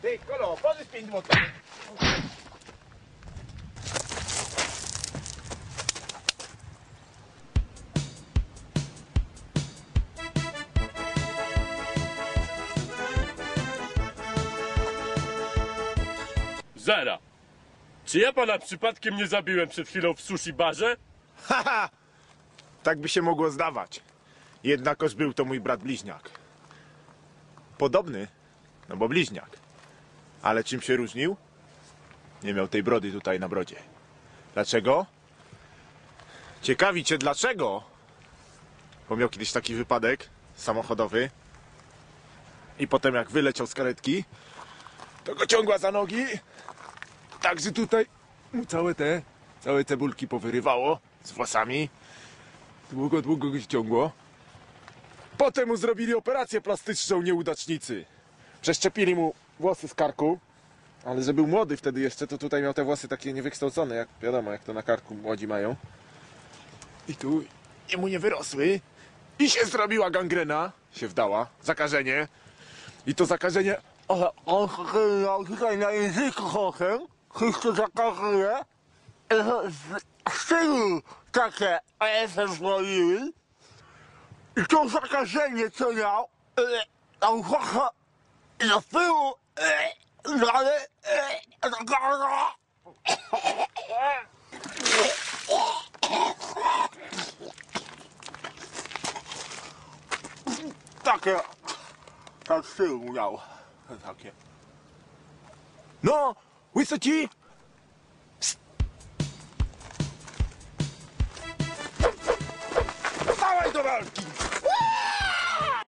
Kolo, pożycz 5 złotych. Zera. Czy ja pana przypadkiem nie zabiłem przed chwilą w sushi barze? Haha! Tak by się mogło zdawać. Jednakoż był to mój brat bliźniak. Podobny, no bo bliźniak. Ale czym się różnił? Nie miał tej brody tutaj na brodzie. Dlaczego? Ciekawi cię dlaczego? Bo miał kiedyś taki wypadek samochodowy i potem jak wyleciał z karetki, to go ciągła za nogi. Także tutaj mu całe te, całe cebulki powyrywało z włosami. Długo, długo go ciągło. Potem mu zrobili operację plastyczną nieudacznicy. Przeszczepili mu włosy z karku, ale że był młody wtedy jeszcze, to tutaj miał te włosy takie niewykształcone, jak wiadomo, jak to na karku młodzi mają. I tu jemu nie wyrosły. I się zrobiła gangrena, się wdała, zakażenie. I to zakażenie... Ale on miał tutaj na języku trochę, wszystko zakazuje, z tyłu takie efy zwoliły. I to zakażenie, co miał, e, tam trochę do tyłu, e, dalej, e, zakaza. Takie, tak z tyłu miał, takie. No, łysoci! Dawaj do walki!